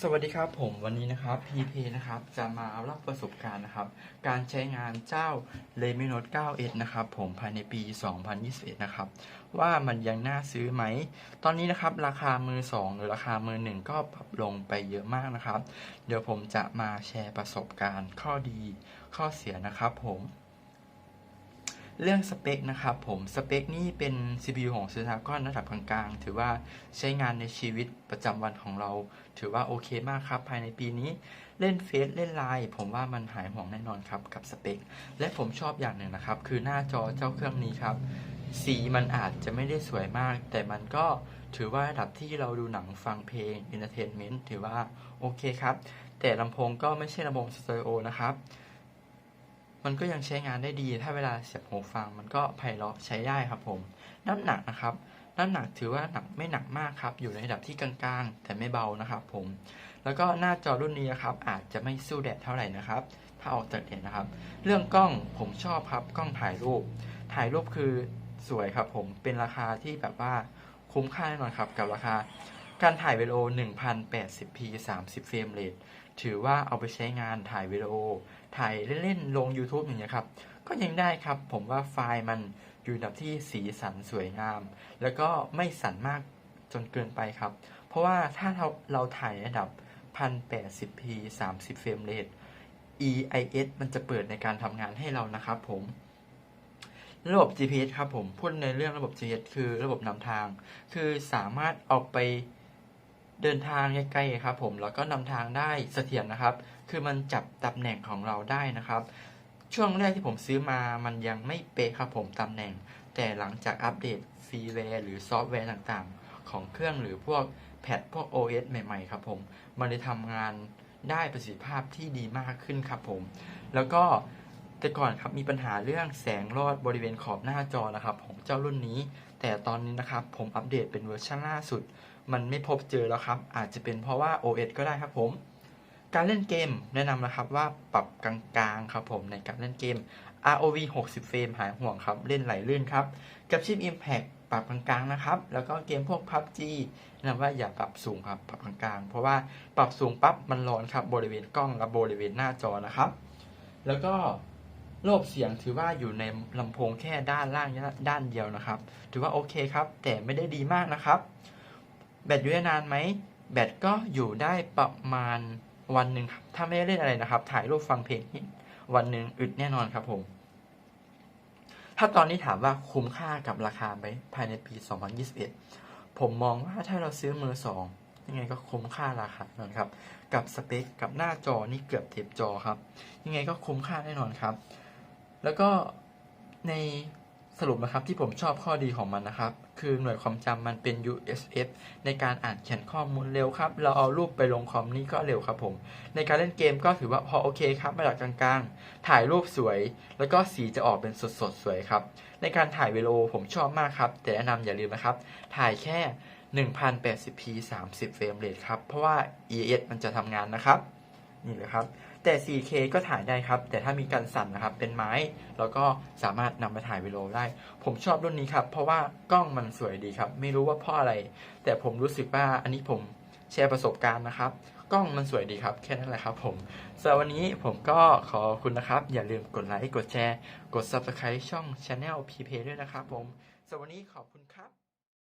สวัสดีครับผมวันนี้นะครับ PP นะครับจะมาเล่าประสบการณ์นะครับ การใช้งานเจ้า l e m i n o t e 9S นะครับ ผมภายในปี 2021 นะครับ ว่ามันยังน่าซื้อไหม ตอนนี้นะครับราคามือ 2 หรือราคามือ 1 ก็ปรับลงไปเยอะมากนะครับ เดี๋ยวผมจะมาแชร์ประสบการณ์ข้อดีข้อเสียนะครับผม เรื่องสเปคนะครับผม สเปคนี่เป็น CPU ของ Snapdragon ระดับกลางๆ ถือว่าใช้งานในชีวิตประจำวันของเรา ถือว่าโอเคมากครับ ภายในปีนี้เล่นเฟซเล่นไลน์ผมว่ามันหายห่วงแน่นอนครับ กับสเปค และผมชอบอย่างหนึ่งนะครับ คือหน้าจอเจ้าเครื่องนี้ครับ สีมันอาจจะไม่ได้สวยมาก แต่มันก็ถือว่าระดับที่เราดูหนังฟังเพลง Entertainment ถือว่าโอเคครับ แต่ลำโพงก็ไม่ใช่ลำโพงสเตอริโอนะครับ มันก็ยังใช้งานได้ดี ถ้าเวลาเสียบหูฟัง มันก็ไพเราะใช้ได้ครับผม น้ำหนักนะครับ น้ำหนักถือว่าหนักไม่หนักมากครับ อยู่ในระดับที่กลางๆ แต่ไม่เบานะครับผม แล้วก็หน้าจอรุ่นนี้นะครับ อาจจะไม่สู้แดดเท่าไหร่นะครับ ถ้าออกจากแดดนะครับ เรื่องกล้องผมชอบครับ กล้องถ่ายรูป ถ่ายรูปคือสวยครับผม เป็นราคาที่แบบว่าคุ้มค่าแน่นอนครับ กับราคา การถ่ายวิดีโอ 1080p 30 เฟรมเรทถือว่าเอาไปใช้งานถ่ายวิดีโอ ถ่ายเล่นๆ ลง YouTube อย่างเงี้ยครับ ก็ยังได้ครับ ผมว่าไฟล์มันอยู่ระดับที่สีสันสวยงาม แล้วก็ไม่สันมากจนเกินไปครับ เพราะว่าถ้าเราเราถ่ายระดับ 1080p 30 เฟรมเรท EIS มันจะเปิดในการทำงานให้เรานะครับผมระบบ GPS ครับผมพูดในเรื่องระบบ GPS คือระบบนำทาง คือสามารถเอาไป เดินทางใกลๆครับผมแล้วก็นำทางได้เสถียรนะครับ คือมันจับตำแหน่งของเราได้นะครับ ช่วงแรกที่ผมซื้อมามันยังไม่เป๊ะครับผมตำแหน่ง แต่หลังจากอัปเดตฟรีแวร์หรือซอฟต์แวร์ต่างๆ ของเครื่องหรือพวกแพทพวก OS ใหม่ ๆ ครับผม มันได้ทำงานได้ประสิทธิภาพที่ดีมากขึ้นครับผม แล้วก็แต่ก่อนครับมีปัญหาเรื่องแสงรอดบริเวณขอบหน้าจอนะครับ ของเจ้ารุ่นนี้ แต่ตอนนี้นะครับผมอัปเดตเป็นเวอร์ชันล่าสุด มันไม่พบเจอแล้วครับ อาจจะเป็นเพราะว่า OS ก็ได้ครับผม การเล่นเกมแนะนำนะครับว่าปรับกลางๆครับผมในการเล่นเกม ROV 60 เฟรมหายห่วงครับ เล่นไหลลื่นครับ กับชิป Impact ปรับกลางๆนะครับ แล้วก็เกมพวก PUBG แนะนำว่าอย่าปรับสูงครับ ปรับกลางๆ เพราะว่าปรับสูงปั๊บมันร้อนครับบริเวณกล้องและบริเวณหน้าจอนะครับ แล้วก็ระบบเสียงถือว่าอยู่ในลำโพงแค่ด้านล่างด้านเดียวนะครับ ถือว่าโอเคครับ แต่ไม่ได้ดีมากนะครับ แบตอยู่ได้นานไหมแบตก็อยู่ได้ประมาณวันหนึ่งครับ ถ้าไม่ได้เล่นอะไรนะครับ ถ่ายรูปฟังเพลงนี่วันหนึ่งอึดแน่นอนครับผม ถ้าตอนนี้ถามว่าคุ้มค่ากับราคาไหมภายในปี 2021 ผมมองว่าถ้าเราซื้อมือสองยังไงก็คุ้มค่าราคาแน่นอนครับ กับสเปคกับหน้าจอนี่เกือบเทียบจอครับ ยังไงก็คุ้มค่าแน่นอนครับ แล้วก็ใน สรุปนะครับที่ผมชอบข้อดีของมันนะครับ คือหน่วยความจำมันเป็น USF ในการอ่านเขียนข้อมูลเร็วครับ เราเอารูปไปลงคอมนี่ก็เร็วครับผม ในการเล่นเกมก็ถือว่าพอโอเคครับระดับกลางๆ ถ่ายรูปสวย แล้วก็สีจะออกเป็นสดๆสวยครับ ในการถ่ายวิดีโอผมชอบมากครับ แต่แนะนำอย่าลืมนะครับ ถ่ายแค่ 1080p 30เฟรมเรทครับ เพราะว่า ES มันจะทำงานนะครับ นี่เลยครับ แต่ 4K ก็ถ่ายได้ครับ แต่ถ้ามีการสั่นนะครับ เป็นไม้ แล้วก็สามารถนำมาถ่ายวิดีโอได้ ผมชอบรุ่นนี้ครับ เพราะว่ากล้องมันสวยดีครับ ไม่รู้ว่าเพราะอะไร แต่ผมรู้สึกว่าอันนี้ผมแชร์ประสบการณ์นะครับ กล้องมันสวยดีครับ แค่นั้นแหละครับผมสำหรับวันนี้ผมก็ขอบคุณนะครับ อย่าลืมกดไลค์ กดแชร์ กด Subscribe ช่อง Channel p p ด้วยนะครับผมสำหรับวันนี้ขอบคุณครับ